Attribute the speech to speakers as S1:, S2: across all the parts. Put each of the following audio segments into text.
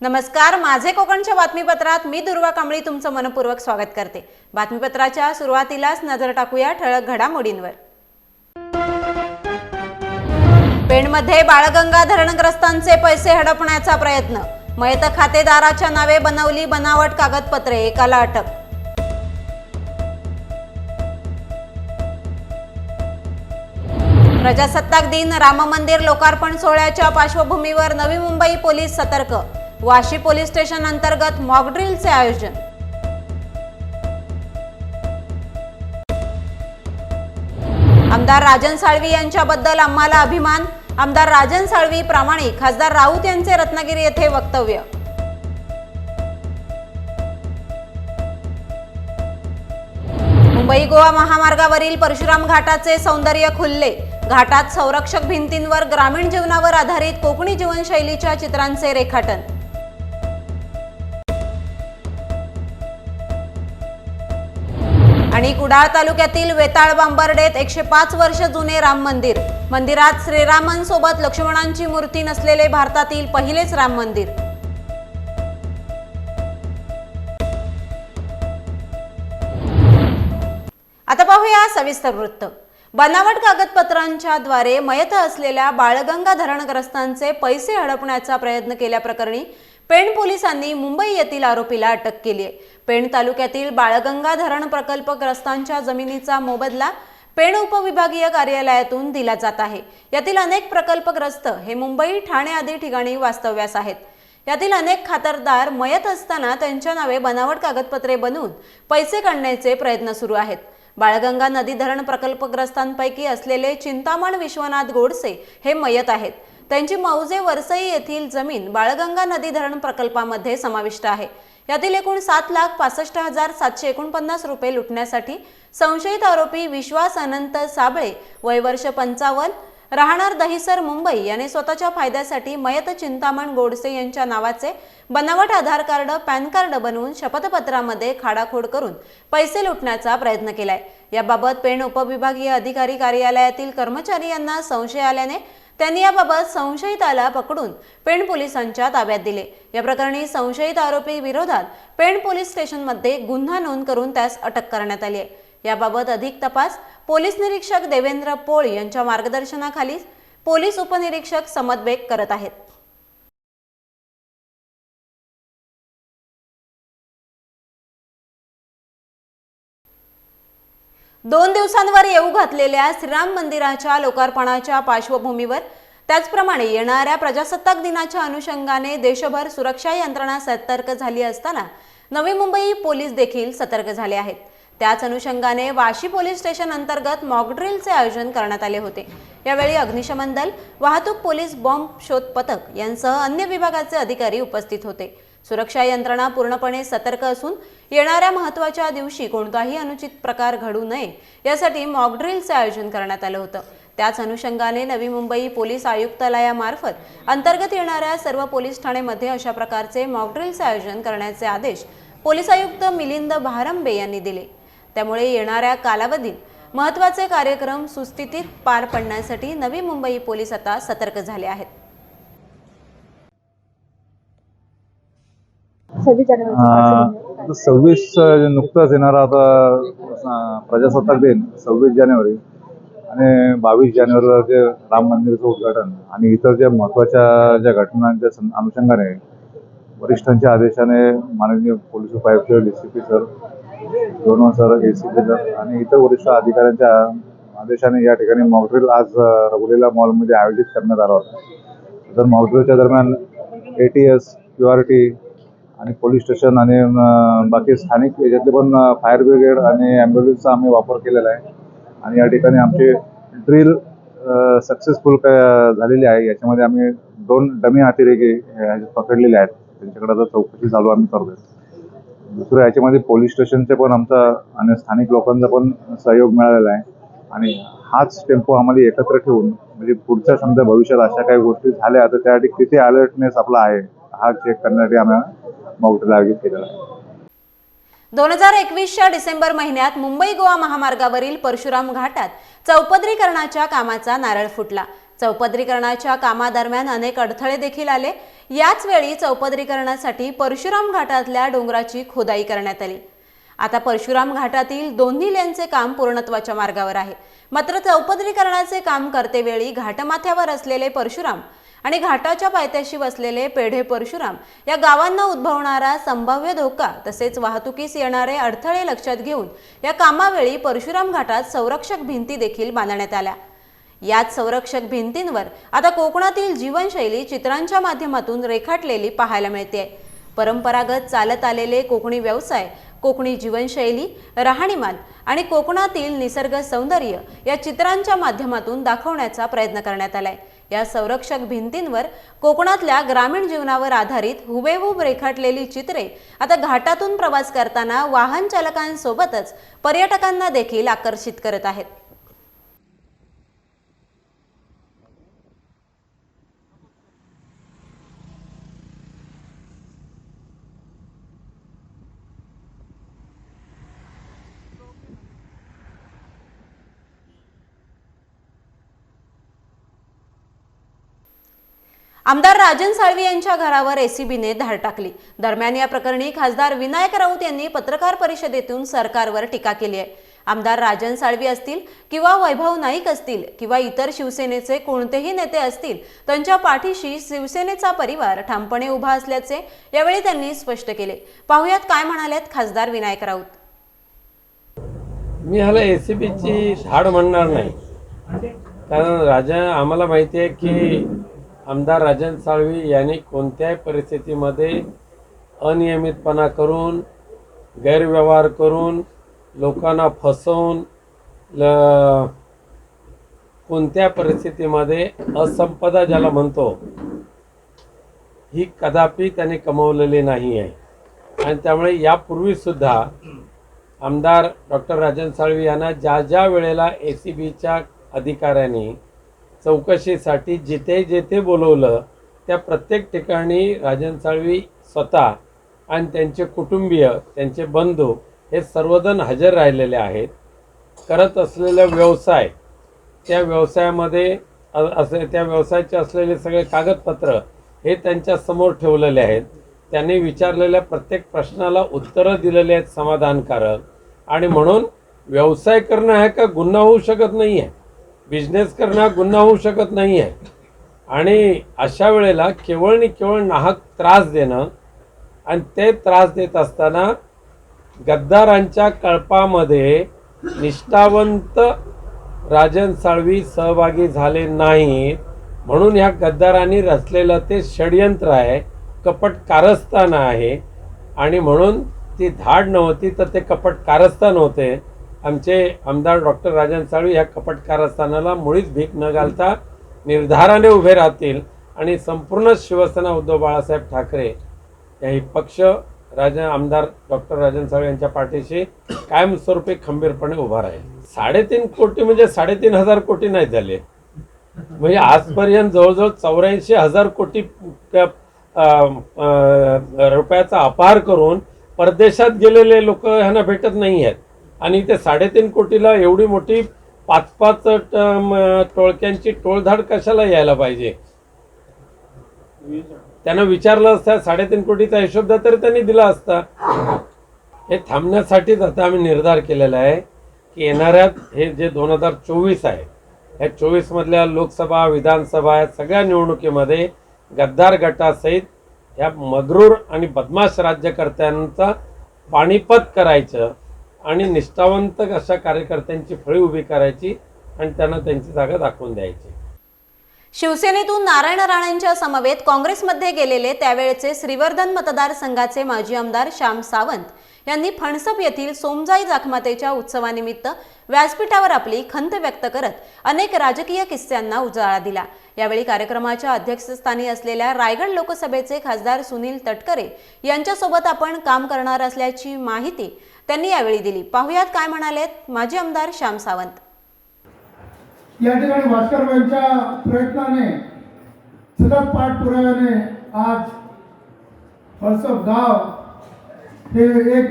S1: नमस्कार माझे कोकणच्या बातमीपत्रात मी दुर्वा कांबळी तुमचं मनपूर्वक स्वागत करते. बातमीपत्राच्या सुरुवातीलाच नजर टाकूया ठळक घडामोडींवर. पेणमध्ये बाळगंगा धरणग्रस्तांचे पैसे हडपण्याचा प्रयत्न. मयत खातेदाराच्या नावे बनवली बनावट कागदपत्रे एकाला अटक. प्रजासत्ताक दिन राम मंदिर लोकार्पण सोहळ्याच्या पार्श्वभूमीवर नवी मुंबई पोलीस सतर्क. वाशी पोलीस स्टेशन अंतर्गत मॉकड्रिलचे आयोजन. आमदार राजन साळवी यांच्याबद्दल आम्हाला अभिमान. आमदार राजन साळवी प्रामाणिक. खासदार राऊत यांचे रत्नागिरी येथे वक्तव्य. मुंबई गोवा महामार्गावरील परशुराम घाटाचे सौंदर्य खुलले. घाटात संरक्षक भिंतींवर ग्रामीण जीवनावर आधारित कोकणी जीवनशैलीच्या चित्रांचे रेखाटन. आणि कुडाळ तालुक्यातील वेताळ बांबर्डेत एकशे पाच वर्ष जुने राम मंदिर. मंदिरात श्रीरामांसोबत लक्ष्मणांची मूर्ती नसलेले भारतातील पहिलेच राम मंदिर. आता पाहूया सविस्तर वृत्त. बनावट कागदपत्रांच्या द्वारे मयत असलेल्या बाळगंगा धरणग्रस्तांचे पैसे हडपण्याचा प्रयत्न केल्याप्रकरणी पेण पोलिसांनी मुंबई येथील आरोपीला अटक केली आहे. पेण तालुक्यातील बाळगंगा धरण प्रकल्पग्रस्तांच्या जमिनीचा मोबदला पेण उपविभागीय कार्यालयातून दिला जात आहे. यातील अनेक प्रकल्पग्रस्त हे मुंबई ठाणे आदी ठिकाणी वास्तव्यास आहेत. यातील अनेक खातरदार मयत असताना त्यांच्या नावे बनावट कागदपत्रे बनवून पैसे काढण्याचे प्रयत्न सुरू आहेत. बाळगंगा नदी धरण प्रकल्पग्रस्तांपैकी असलेले चिंतामण विश्वनाथ गोडसे हे मयत आहेत. त्यांची मौजे वरसई येथील जमीन बाळगंगा नदी धरण प्रकल्पामध्ये समाविष्ट आहे. यातील एकूण सात लाख पासष्ट हजार सातशे एकोणपन्नास रुपये लुटण्यासाठी संशयित आरोपी विश्वास अनंत साबळे वय वर्ष पंचावन्न राहणार दहिसर मुंबई याने स्वतःच्या फायद्यासाठी मयत चिंतामण गोडसे यांच्या नावाचे बनावट आधार कार्ड पॅन कार्ड बनवून शपथपत्रामध्ये खाडाखोड करून पैसे लुटण्याचा प्रयत्न केलाय. याबाबत पेण उपविभागीय अधिकारी कार्यालयातील कर्मचारी यांना संशय आल्याने त्यांनी याबाबत संशयिताला पकडून पेण पोलिसांच्या ताब्यात दिले. या प्रकरणी संशयित आरोपी विरोधात पेण पोलीस स्टेशनमध्ये गुन्हा नोंद करून त्यास अटक करण्यात आली आहे. याबाबत अधिक तपास पोलीस निरीक्षक देवेंद्र पोळ यांच्या मार्गदर्शनाखाली पोलीस उपनिरीक्षक समद बेग करत आहेत. दोन दिवसांवर येऊ घातलेल्या श्रीराम मंदिराच्या लोकार्पणाच्या पार्श्वभूमीवर त्याचप्रमाणे येणाऱ्या प्रजासत्ताक दिनाच्या अनुषंगाने देशभर सुरक्षा यंत्रणा सतर्क झाली असताना नवी मुंबई पोलीस देखील सतर्क झाले आहेत. त्याच अनुषंगाने वाशी पोलीस स्टेशन अंतर्गत मॉकड्रिलचे आयोजन करण्यात आले होते. यावेळी अग्निशमन दल वाहतूक पोलीस बॉम्ब शोध पथक यांसह अन्य विभागाचे अधिकारी उपस्थित होते. सुरक्षा यंत्रणा पूर्णपणे सतर्क असून येणाऱ्या महत्त्वाच्या दिवशी कोणताही अनुचित प्रकार घडू नये यासाठी मॉकड्रिलचे आयोजन करण्यात आलं होतं. त्याच अनुषंगाने नवी मुंबई पोलीस आयुक्तालयामार्फत अंतर्गत येणाऱ्या सर्व पोलीस ठाणेमध्ये अशा प्रकारचे मॉकड्रिलचे आयोजन करण्याचे आदेश पोलीस आयुक्त मिलिंद भारंबे यांनी दिले. त्यामुळे येणाऱ्या कालावधीत महत्त्वाचे कार्यक्रम सुस्थितीत पार पडण्यासाठी नवी मुंबई पोलीस आता सतर्क झाले आहेत.
S2: सव्वीस जानेवारी
S3: सव्वीस नुकताच येणारा आता प्रजासत्ताक दिन सव्वीस जानेवारी. आणि बावीस जानेवारीला जे राम मंदिराचं उद्घाटन आणि इतर ज्या महत्त्वाच्या ज्या घटनांच्या अनुषंगाने वरिष्ठांच्या आदेशाने माननीय पोलीस उपायुक्त डी सी पी सर दोन sir A C P sir आणि इतर वरिष्ठ अधिकाऱ्यांच्या आदेशाने या ठिकाणी मॉकड्रिल आज रघुलीला मॉलमध्ये आयोजित करण्यात आला होता. तर मॉकड्रिलच्या दरम्यान A T S Q R T आणि पोलीस स्टेशन आणि बाकी स्थानिक याच्यातले पण फायर ब्रिगेड आणि ॲम्ब्युलन्सचा आम्ही वापर केलेला आहे. आणि या ठिकाणी आमचे ड्रिल सक्सेसफुल झालेली आहे. याच्यामध्ये आम्ही दोन डमी अतिरेकी पकडलेले आहेत. त्यांच्याकडे आता चौकशी चालू आम्ही करतोय. दुसरं याच्यामध्ये पोलीस स्टेशनचे पण आमचा आणि स्थानिक लोकांचा पण सहयोग मिळालेला आहे. आणि हाच टेम्पो आम्हाला एकत्र ठेवून म्हणजे पुढच्या समजा भविष्यात अशा काही गोष्टी झाल्या तर त्यासाठी किती अलर्टनेस आपला आहे. हा चेक करण्यासाठी आम्हाला मॉकटेल आयोजित केलेला आहे
S1: दोन हजार एकवीसच्या डिसेंबर महिन्यात मुंबई गोवा महामार्गावरील परशुराम घाटात चौपदरीकरणाच्या कामाचा नारळ फुटला. चौपदरीकरणाच्या कामादरम्यान अनेक अडथळे देखील आले. याच वेळी चौपदरीकरणासाठी परशुराम घाटातल्या डोंगराची खोदाई करण्यात आली. आता परशुराम घाटातील दोन्ही लेनचे काम पूर्णत्वाच्या मार्गावर आहे. मात्र चौपदरीकरणाचे काम करतेवेळी घाटमाथ्यावर असलेले परशुराम आणि घाटाच्या पायथ्याशी वसलेले पेढे परशुराम या गावांना उद्भवणारा संभाव्य धोका तसेच वाहतुकीस येणारे अडथळे लक्षात घेऊन या कामावेळी परशुराम घाटात संरक्षक भिंती देखील बांधण्यात आल्या. याच संरक्षक भिंतींवर आता कोकणातील जीवनशैली चित्रांच्या माध्यमातून रेखाटलेली पाहायला मिळते. परंपरागत चालत आलेले कोकणी व्यवसाय कोकणी जीवनशैली राहणीमान आणि कोकणातील निसर्ग सौंदर्य या चित्रांच्या माध्यमातून दाखवण्याचा प्रयत्न करण्यात आलाय. या संरक्षक भिंतींवर कोकणातल्या ग्रामीण जीवनावर आधारित हुबेहूब रेखाटलेली चित्रे आता घाटातून प्रवास करताना वाहन चालकांसोबतच पर्यटकांना देखील आकर्षित करत आहेत. आमदार राजन साळवी यांच्या घरावर एसीबीने धाड टाकली. दरम्यान या प्रकरणी खासदार विनायक राऊत यांनी पत्रकार परिषदेतून सरकारवर टीका केली आहे. आमदार राजन साळवी असतील किंवा वैभव नाईक असतील किंवा इतर शिवसेनेचे कोणतेही नेते असतील त्यांच्या पाठीशी शिवसेनेचा परिवार ठामपणे उभा असल्याचे यावेळी त्यांनी स्पष्ट केले. पाहुयात काय म्हणालेत खासदार विनायक राऊत.
S4: मी ह्याला एसीबीची धाड म्हणणार नाही. कारण राजा आम्हाला माहिती आहे की आमदार राजन साळवी यांनी कोणत्याही परिस्थितीमध्ये अनियमितपणा करून गैरव्यवहार करून लोकांना फसवून ल कोणत्या परिस्थितीमध्ये असंपदा ज्याला म्हणतो ही कदापि त्यांनी कमवलेली नाही आहे आणि त्यामुळे यापूर्वीसुद्धा आमदार डॉक्टर राजन साळवी यांना ज्या ज्या वेळेला ए सी बीच्या अधिकाऱ्यांनी चौकशीसाठी जिथे जिथे बोलवलं त्या प्रत्येक ठिकाणी राजन साळवी स्वतः आणि त्यांचे कुटुंबीय त्यांचे बंधू हे सर्वजण हजर राहिलेले आहेत. करत असलेला व्यवसाय त्या व्यवसायामध्ये असे त्या व्यवसायाचे असलेले सगळे कागदपत्र हे त्यांच्यासमोर ठेवलेले आहेत. त्यांनी विचारलेल्या प्रत्येक प्रश्नाला उत्तरं दिलेली आहेत समाधानकारक. आणि म्हणून व्यवसाय करणं हा का? गुन्हा होऊ शकत नाही आहे बिझनेस करणं हा गुन्हा होऊ शकत नाही आहे आणि अशा वेळेला केवळ आणि केवळ नाहक त्रास देणं आणि ते त्रास देत असताना गद्दारांच्या कळपामध्ये निष्ठावंत राजन साळवी सहभागी झाले नाहीत. म्हणून ह्या गद्दारांनी रचलेलं ते षडयंत्र आहे कपट कारस्थान आहे. आणि म्हणून ती धाड नव्हती तर ते कपट कारस्थान होते. आमचे आमदार डॉक्टर राजन साळवी ह्या कपट कारस्थानाला मुळीच भीक न घालता निर्धाराने उभे राहतील आणि संपूर्ण शिवसेना उद्धव बाळासाहेब ठाकरे याही पक्ष राजा आमदार डॉक्टर राजन साळवे यांच्या पाठीशी कायमस्वरूपी खंबीरपणे उभा राहील. साडेतीन कोटी म्हणजे साडेतीन हजार कोटी नाही झाले. म्हणजे आजपर्यंत जवळजवळ चौऱ्याऐंशी हजार कोटी रुपयाचा अपार करून परदेशात गेलेले लोक ह्यांना भेटत नाही आहेत. आणि ते साडेतीन कोटीला एवढी मोठी पाच पाच ट- टोळक्यांची टोळधाड कशाला यायला पाहिजे? त्यांना विचारलं असतं साडेतीन कोटीचा हिशोब द्या तरी त्यांनी दिला असता. हे थांबण्यासाठीच आता आम्ही निर्धार केलेला आहे की येणाऱ्यात हे जे दोन हजार चोवीस आहे ह्या चोवीस मधल्या लोकसभा विधानसभा या सगळ्या निवडणुकीमध्ये गद्दार गटासहित ह्या मगरूर आणि बदमाश राज्यकर्त्यांचा पाणीपत करायचं. आणि निष्ठावंत अशा कार्यकर्त्यांची फळी उभी करायची आणि त्यांना त्यांची जागा दाखवून द्यायची.
S1: शिवसेनेतून नारायण राणेंच्या समवेत काँग्रेसमध्ये गेलेले त्यावेळचे श्रीवर्धन मतदारसंघाचे माजी आमदार श्याम सावंत यांनी फणसप येथील सोमजाई जाखमातेच्या उत्सवानिमित्त व्यासपीठावर आपली खंत व्यक्त करत अनेक राजकीय किस्स्यांना उजाळा दिला. यावेळी कार्यक्रमाच्या अध्यक्षस्थानी असलेल्या रायगड लोकसभेचे खासदार सुनील तटकरे यांच्यासोबत आपण काम करणार असल्याची माहिती त्यांनी यावेळी दिली. पाहुयात काय म्हणालेत माजी आमदार श्याम सावंत.
S2: या ठिकाणी भास्करबाईंच्या प्रयत्नाने सतत पाठपुराव्याने आज हळसप गाव हे एक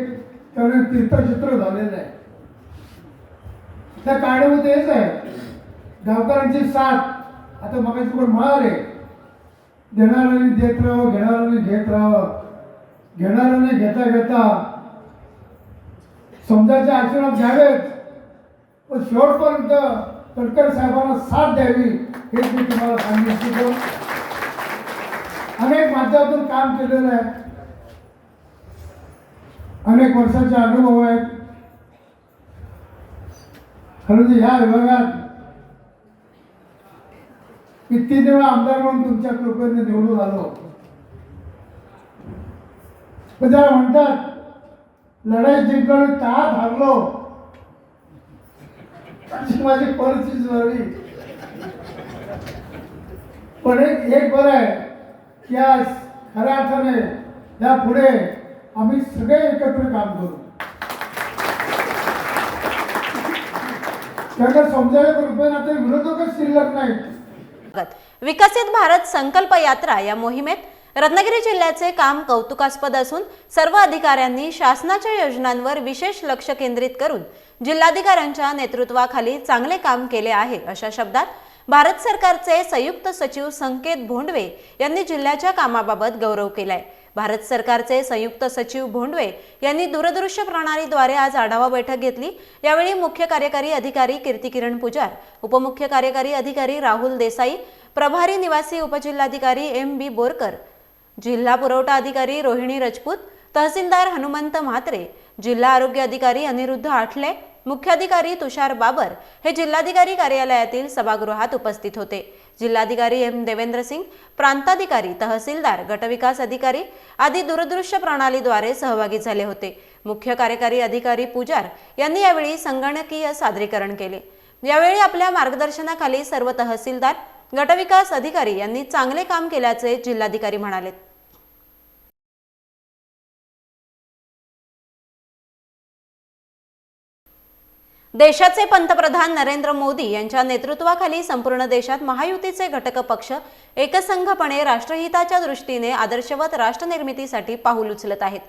S2: त्याने तीर्थक्षेत्र झालेलं आहे. त्या कारणीभूत हेच आहे. गावकऱ्यांची साथ आता मग पण म्हणाले देणाऱ्याने देत राहावं घेणाऱ्याने घेत राहावं. घेणाऱ्याने घेता घेता समजाच्या आचरणात घ्यावेत. पण शेवटपर्यंत तटकर साहेबांना साथ द्यावी हेच मी तुम्हाला सांगू इच्छितो अनेक माध्यमातून काम केलेलं आहे. अनेक वर्षाचे अनुभव आहेत. खरं तर ह्या विभागात किती तीन वेळा आमदार म्हणून तुमच्या कृपेने निवडून आलो. पण त्याला म्हणतात लढाई जिंकलो तात हरलो. अशी माझी परिस्थिती झाली. पण एक एक बरं आहे की आज खऱ्या अर्थाने या पुढे आम्ही सगळे एकत्र काम करू. त्यांना समजायला रुपये आता विरोधकच शिल्लक
S1: नाही. विकसित भारत संकल्प यात्रा या मोहिमेत रत्नागिरी जिल्ह्याचे काम कौतुकास्पद असून सर्व अधिकाऱ्यांनी शासनाच्या योजनांवर विशेष लक्ष केंद्रित करून जिल्हाधिकाऱ्यांच्या नेतृत्वाखाली चांगले काम केले आहे अशा शब्दात भारत सरकारचे संयुक्त सचिव संकेत भोंडवे यांनी जिल्ह्याच्या कामाबाबत गौरव केलाय. भारत सरकारचे संयुक्त सचिव भोंडवे यांनी दूरदृश्य प्रणालीद्वारे आज आढावा बैठक घेतली. यावेळी मुख्य कार्यकारी अधिकारी कीर्तिकिरण पुजार उपमुख्य कार्यकारी अधिकारी राहुल देसाई प्रभारी निवासी उपजिल्हाधिकारी एम बी बोरकर जिल्हा पुरवठा अधिकारी रोहिणी राजपूत तहसीलदार हनुमंत म्हात्रे जिल्हा आरोग्य अधिकारी अनिरुद्ध आठले मुख्याधिकारी तुषार बाबर हे जिल्हाधिकारी कार्यालयातील सभागृहात उपस्थित होते. जिल्हाधिकारी एम देवेंद्र सिंग प्रांताधिकारी तहसीलदार गटविकास अधिकारी आदी दूरदृश्य प्रणालीद्वारे सहभागी झाले होते. मुख्य कार्यकारी अधिकारी पुजार यांनी यावेळी संगणकीय सादरीकरण केले. यावेळी आपल्या मार्गदर्शनाखाली सर्व तहसीलदार गटविकास अधिकारी यांनी चांगले काम केल्याचे जिल्हाधिकारी म्हणाले. देशाचे पंतप्रधान नरेंद्र मोदी यांच्या नेतृत्वाखाली संपूर्ण देशात महायुतीचे घटक पक्ष एकसंघपणे राष्ट्रहिताच्या दृष्टीने आदर्शवत राष्ट्रनिर्मितीसाठी पाऊल उचलत आहेत.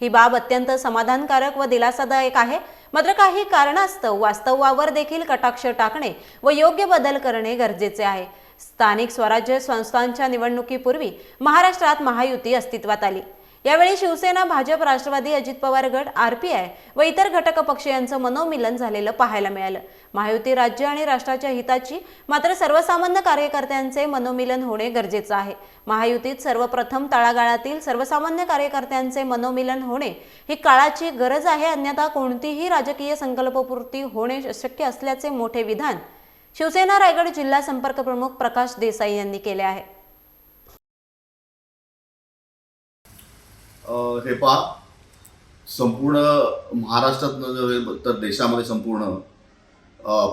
S1: ही बाब अत्यंत समाधानकारक व दिलासादायक आहे. मात्र काही कारणास्तव वास्तवावर देखील कटाक्ष टाकणे व योग्य बदल करणे गरजेचे आहे. स्थानिक स्वराज्य संस्थांच्या निवडणुकीपूर्वी महाराष्ट्रात महायुती अस्तित्वात आली. यावेळी शिवसेना भाजप राष्ट्रवादी अजित पवार गट आरपीआय व इतर घटक पक्ष यांचं मनोमिलन झालेलं पाहायला मिळालं. महायुती राज्य आणि राष्ट्राच्या हिताची मात्र सर्वसामान्य कार्यकर्त्यांचे मनोमिलन होणे गरजेचं आहे. महायुतीत सर्वप्रथम तळागाळातील सर्वसामान्य कार्यकर्त्यांचे मनोमिलन होणे ही काळाची गरज आहे अन्यथा कोणतीही राजकीय संकल्पपूर्ती होणे शक्य असल्याचे मोठे विधान शिवसेना रायगड जिल्हा संपर्क प्रमुख प्रकाश देसाई यांनी केले आहे.
S5: हे पहा. संपूर्ण महाराष्ट्रात नव्हे तर देशामध्ये संपूर्ण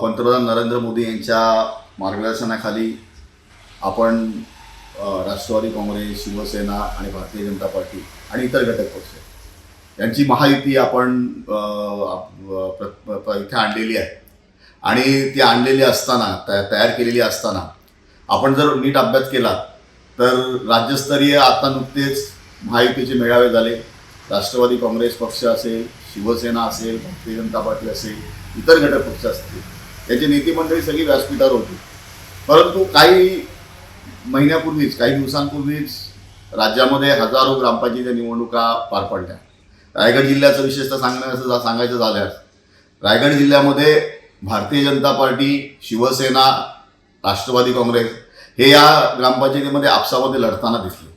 S5: पंतप्रधान नरेंद्र मोदी यांच्या मार्गदर्शनाखाली आपण राष्ट्रवादी काँग्रेस शिवसेना आणि भारतीय जनता पार्टी आणि इतर घटक पक्ष यांची महायुती आपण इथे आणलेली आहे. आणि ती आणलेली असताना तया- तयार केलेली असताना आपण जर नीट अभ्यास केला तर राज्यस्तरीय आता नुकतेच महायुतीचे मेळावे झाले. राष्ट्रवादी काँग्रेस पक्ष असेल शिवसेना असेल भारतीय जनता पार्टी असेल इतर घटक पक्ष असतील त्याची नेतेमंडळी सगळी व्यासपीठावर होती. परंतु काही महिन्यापूर्वीच काही दिवसांपूर्वीच राज्यामध्ये हजारो ग्रामपंचायतीच्या निवडणुका पार पडल्या. रायगड जिल्ह्याचं विशेषतः सांगण्याचं जा- सांगायचं झाल्यास रायगड जिल्ह्यामध्ये भारतीय जनता पार्टी शिवसेना राष्ट्रवादी काँग्रेस हे या ग्रामपंचायतीमध्ये आपसामध्ये लढताना दिसले.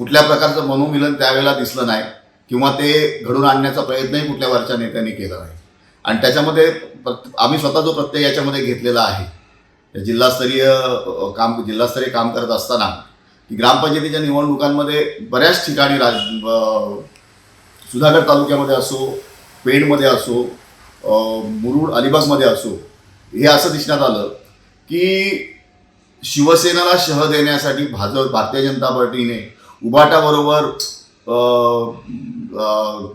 S5: कुठल्या प्रकारचं मनोमिलन त्यावेळेला दिसलं नाही किंवा ते घडून आणण्याचा प्रयत्नही कुठल्या वरच्या नेत्यांनी केला नाही. आणि त्याच्यामध्ये आम्ही स्वतः जो प्रत्यय याच्यामध्ये घेतलेला आहे जिल्हास्तरीय काम जिल्हास्तरीय काम करत असताना की ग्रामपंचायतीच्या निवडणुकांमध्ये बऱ्याच ठिकाणी राज सुधागड तालुक्यामध्ये असो पेणमध्ये असो मुरुड अलिबागमध्ये असो हे असं दिसण्यात आलं की शिवसेनेला शह देण्यासाठी भाजप भारतीय जनता पार्टीने उबाटाबरोबर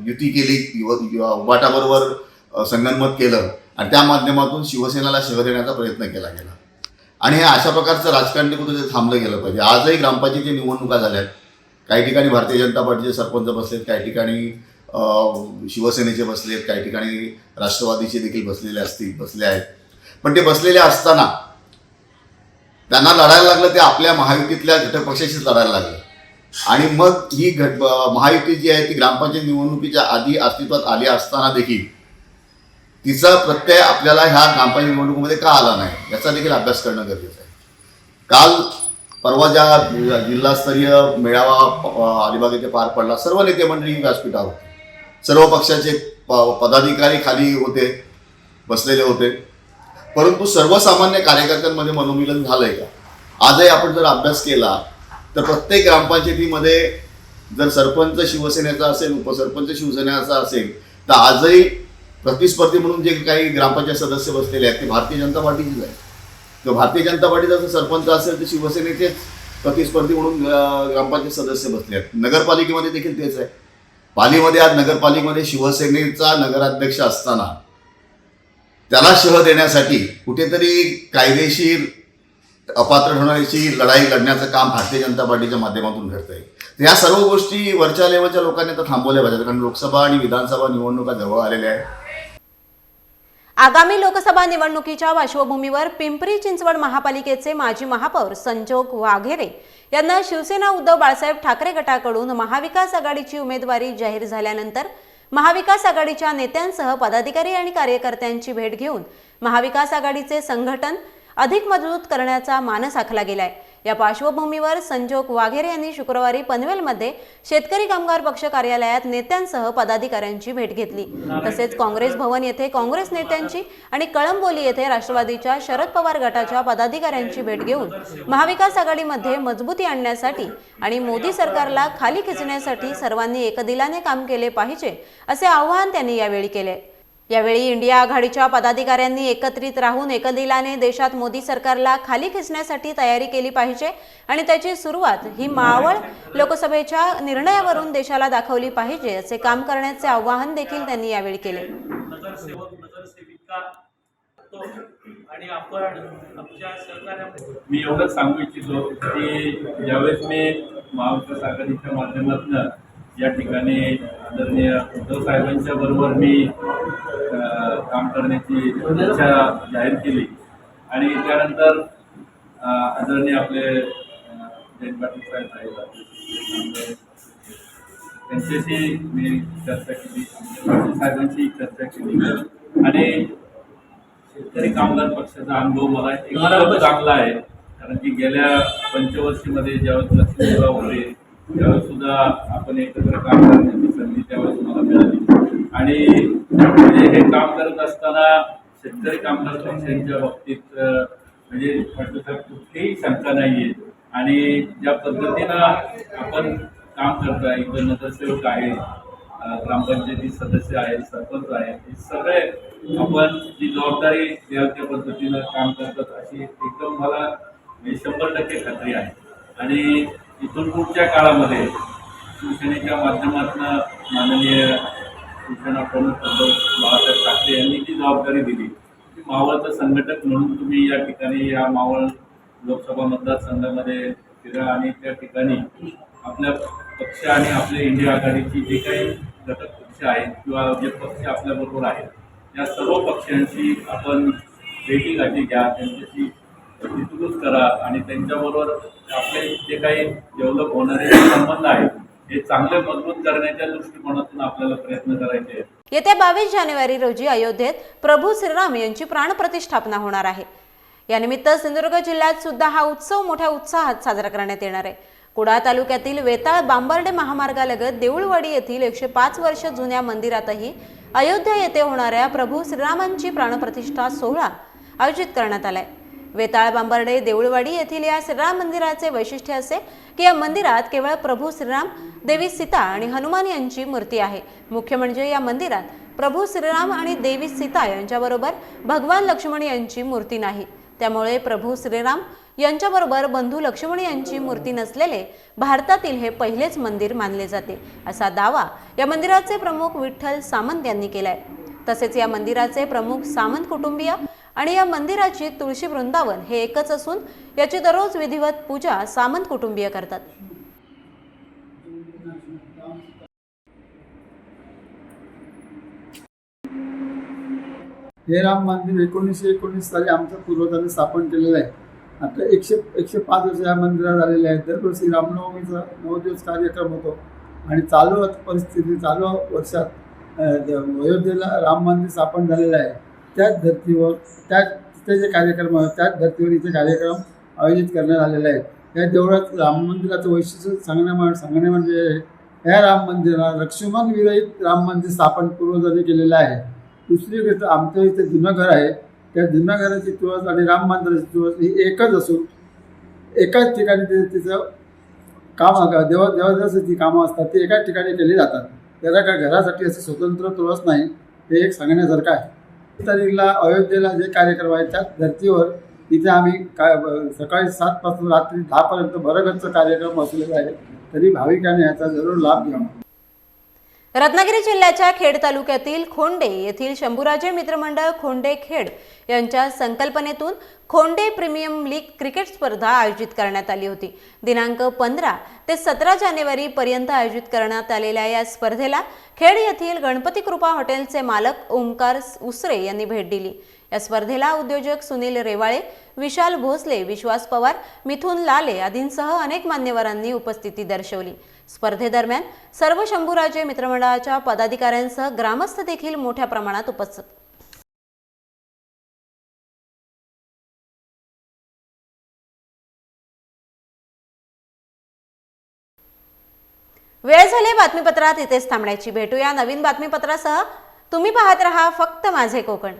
S5: युती केली युवा- उबाटाबरोबर संगनमत केलं आणि त्या माध्यमातून शिवसेनेला शह देण्याचा प्रयत्न केला गेला. आणि हे अशा प्रकारचं राजकारण कुठं थांबलं गेलं पाहिजे. आजही ग्रामपंचायतीच्या निवडणुका झाल्यात काही ठिकाणी भारतीय जनता पार्टीचे सरपंच बसलेत काही ठिकाणी शिवसेनेचे बसलेत काही ठिकाणी राष्ट्रवादीचे देखील बसलेले असतील बसले आहेत. पण ते बसलेले असताना त्यांना लढायला लागलं ते आपल्या महायुतीतल्या घटक पक्षाशीच लढायला लागलं. आणि मग ही घट महायुती जी आहे ती ग्रामपंचायत निवडणुकीच्या आधी अस्तित्वात आली असताना देखील तिचा प्रत्यय आपल्याला ह्या ग्रामपंचायत निवडणुकीमध्ये का आला नाही? याचा देखील अभ्यास करणं गरजेचं आहे. काल परवा ज्या जिल्हास्तरीय मेळावा अलिबाग येथे पार पडला सर्व नेते मंडळी व्यासपीठावर होते. सर्व पक्षाचे प- पदाधिकारी खाली होते बसलेले होते. परंतु सर्वसामान्य कार्यकर्त्यांमध्ये मनोमिलन झालंय का? आजही आपण जर अभ्यास केला तर प्रत्येक ग्रामपंचायतीमध्ये जर सरपंच शिवसेनेचा असेल उपसरपंच शिवसेनेचा असेल तर आजही प्रतिस्पर्धी म्हणून जे काही ग्रामपंचायत सदस्य बसलेले आहेत ते भारतीय जनता पार्टीचीच आहे तर भारतीय जनता पार्टीचा जर सरपंच असेल तर शिवसेनेचेच प्रतिस्पर्धी म्हणून ग्रामपंचायत सदस्य बसले आहेत. नगरपालिकेमध्ये देखील तेच आहे. पालीमध्ये आज नगरपालिकेमध्ये शिवसेनेचा नगराध्यक्ष असताना त्याला शह देण्यासाठी कुठेतरी कायदेशीर अपात्र होण्याची लढाई लढण्याचं काम भारतीय जनता पार्टीच्या माध्यमातून घडत आहे तर ह्या सर्व गोष्टी वरच्या लेवलच्या लोकांनी आता थांबवल्या पाहिजेत कारण लोकसभा आणि विधानसभा निवडणुका जवळ आलेल्या आहेत.
S1: आगामी लोकसभा निवडणुकीच्या पार्श्वभूमीवर पिंपरी चिंचवड महापालिकेचे माजी महापौर संजोग वाघेरे यांना शिवसेना उद्धव बाळासाहेब ठाकरे गटाकडून महाविकास आघाडीची उमेदवारी जाहीर झाल्यानंतर महाविकास आघाडीच्या नेत्यांसह पदाधिकारी आणि कार्यकर्त्यांची भेट घेऊन महाविकास आघाडीचे संघटन अधिक मजबूत करण्याचा मानस आखला गेलाय. या पार्श्वभूमीवर संजोग वाघेरे यांनी शुक्रवारी पनवेलमध्ये शेतकरी कामगार पक्ष कार्यालयात नेत्यांसह पदाधिकाऱ्यांची भेट घेतली. तसेच काँग्रेस भवन येथे काँग्रेस नेत्यांची आणि कळंबोली येथे राष्ट्रवादीच्या शरद पवार गटाच्या पदाधिकाऱ्यांची भेट घेऊन महाविकास आघाडीमध्ये मजबूती आणण्यासाठी आणि मोदी सरकारला खाली खेचण्यासाठी सर्वांनी एकदिलाने काम केले पाहिजे असे आवाहन त्यांनी यावेळी केले. यावेळी इंडिया आघाडीच्या पदाधिकाऱ्यांनी एकत्रित राहून एकदिलाने देशात मोदी सरकारला खाली खेचण्यासाठी तयारी केली पाहिजे आणि त्याची सुरुवात ही मावळ लोकसभेच्या निर्णयावरून देशाला दाखवली पाहिजे असे काम करण्याचे आवाहन देखील त्यांनी यावेळी केले.
S6: आणि आपण आमच्या सहकार्यामध्ये मी एवढंच सांगू इच्छितो की ज्यावेळेस मी महाविकास आघाडीच्या माध्यमातून या ठिकाणी आदरणीय उद्धव साहेबांच्या बरोबर मी काम करण्याची इच्छा जाहीर केली. आणि त्यानंतर आदरणीय आपले जयंत पाटील साहेब आहेत त्यांच्याशी मी चर्चा केली साहेबांशी चर्चा केली. आणि शेतकरी कामगार पक्षाचा अनुभव मला एकदम चांगला आहे. कारण की गेल्या पंचवर्षीमध्ये ज्यावेळेस लक्ष्मीराव होते त्यावेळेस सुद्धा आपण एकत्र काम करण्याची संधी त्यावेळेस मला मिळाली. आणि म्हणजे हे काम करत असताना शेतकरी कामगार पक्षांच्या बाबतीत म्हणजे म्हटलं तर कुठलीही शंका नाहीये. आणि ज्या पद्धतीनं आपण काम करतोय इथं नगरसेवक आहे ग्रामपंचायती सदस्य आहेत सरपंच आहेत हे सगळे आपण जी जबाबदारी त्या पद्धतीनं काम करतात अशी एकदम मला म्हणजे शंभर टक्के खात्री आहे. आणि इथून पुढच्या काळामध्ये शिवसेनेच्या माध्यमातून माननीय शिवसेना प्रमुख बाळासाहेब ठाकरे यांनी जी जबाबदारी दिली ती मावळचं संघटक म्हणून तुम्ही या ठिकाणी या मावळ लोकसभा मतदारसंघामध्ये फिरा आणि त्या ठिकाणी आपल्या पक्ष आणि आपल्या इंडिया आघाडीची जे काही घटक पक्ष आहेत किंवा जे पक्ष आपल्याबरोबर आहेत या सर्व पक्षांशी आपण भेटी गाठी घ्या त्यांच्याशी विस्तृत करा आणि त्यांच्याबरोबर आपले जे काही डेव्हलप होणारे संबंध आहेत हे चांगले मजबूत करण्याच्या दृष्टिकोनातून आपल्याला प्रयत्न करायचे आहेत.
S1: येत्या बावीस जानेवारी रोजी अयोध्येत प्रभू श्रीराम यांची प्राणप्रतिष्ठापना होणार आहे. यानिमित्त सिंधुदुर्ग जिल्ह्यात सुद्धा हा उत्सव मोठ्या उत्साहात साजरा करण्यात येणार आहे. कुडाळ तालुक्यातील वेताळ बांबर्डे महामार्गालगत देऊळवाडी येथील एकशे पाच वर्ष जुन्या मंदिरातही अयोध्या येथे होणाऱ्या प्रभू श्रीरामांची प्राणप्रतिष्ठा सोहळा आयोजित करण्यात आलाय. वेताळ बांबर्डे देऊळवाडी येथील या श्रीराम मंदिराचे वैशिष्ट्य असे की या मंदिरात केवळ प्रभू श्रीराम देवी सीता आणि हनुमान यांची मूर्ती आहे. मुख्य म्हणजे या मंदिरात प्रभू श्रीराम आणि देवी सीता यांच्याबरोबर भगवान लक्ष्मण यांची मूर्ती नाही. त्यामुळे प्रभू श्रीराम यांच्याबरोबर बंधू लक्ष्मण यांची मूर्ती नसलेले भारतातील हे पहिलेच मंदिर मानले जाते असा दावा या मंदिराचे प्रमुख विठ्ठल सामंत यांनी केलाय. तसेच या मंदिराचे प्रमुख सामंत कुटुंबीय आणि या मंदिराची तुळशी वृंदावन हे एकच असून याची दररोज विधिवत पूजा सामंत कुटुंबीय करतात.
S2: हे राम मंदिर एकोणीसशे एकोणीस साली आमच्या पूर्वजांनी स्थापन केलेलं आहे.
S7: आता एकशे एकशे पाच वर्ष या मंदिरात आलेले आहेत. दरवर्षी रामनवमीचा नऊ दिवस कार्यक्रम होतो. आणि चालू परिस्थिती चालू वर्षात अयोध्येला राम मंदिर स्थापन झालेलं आहे. त्याच धर्तीवर त्याच तिथे जे कार्यक्रम आहेत त्याच धर्तीवर इथे कार्यक्रम आयोजित करण्यात आलेले आहेत. या देवळात राम मंदिराचं वैशिष्ट्य सांगण्या सांगणे म्हणजे या राम मंदिराला लक्ष्मण विरहित राम मंदिर स्थापन पूर्वजांनी केलेलं आहे. दुसरी गोष्ट आमच्या इथे जुनं घर आहे. त्या जुन्या घराची तुळस आणि राम मंदिराची तुळस ही एकच असून एकाच ठिकाणी ते तिचं काम देवा जी कामं असतात ती एकाच ठिकाणी केली जातात. त्याला काय घरासाठी असं स्वतंत्र तुळस नाही हे एक सांगण्यासारखं आहे. तारीखला अयोध्येला जे कार्यक्रम आहेत त्या धर्तीवर इथे आम्ही का सकाळी सातपासून रात्री दहापर्यंत भरगच्च कार्यक्रम असलेला आहे. तरी भाविकांनी याचा जरूर लाभ घ्यावा.
S1: रत्नागिरी जिल्ह्याच्या खेड तालुक्यातील खोंडे येथील शंभूराजे मित्रमंडळ खोंडे खेड यांच्या संकल्पनेतून खोंडे प्रीमियम लीग क्रिकेट स्पर्धा आयोजित करण्यात आली होती. दिनांक पंधरा ते सतरा जानेवारी पर्यंत आयोजित करण्यात आलेल्या या स्पर्धेला खेड येथील गणपती कृपा हॉटेलचे मालक ओंकार उसरे यांनी भेट दिली. या स्पर्धेला उद्योजक सुनील रेवाळे विशाल भोसले विश्वास पवार मिथुन लाले आदींसह अनेक मान्यवरांनी उपस्थिती दर्शवली. स्पर्धेदरम्यान सर्व शंभूराजे मित्रमंडळाच्या पदाधिकाऱ्यांसह ग्रामस्थ देखील मोठ्या प्रमाणात उपस्थित. वेळ झाले बातमीपत्रात इथेच थांबण्याची. भेटूया नवीन बातमीपत्रासह. तुम्ही पाहत रहा फक्त माझे कोकण.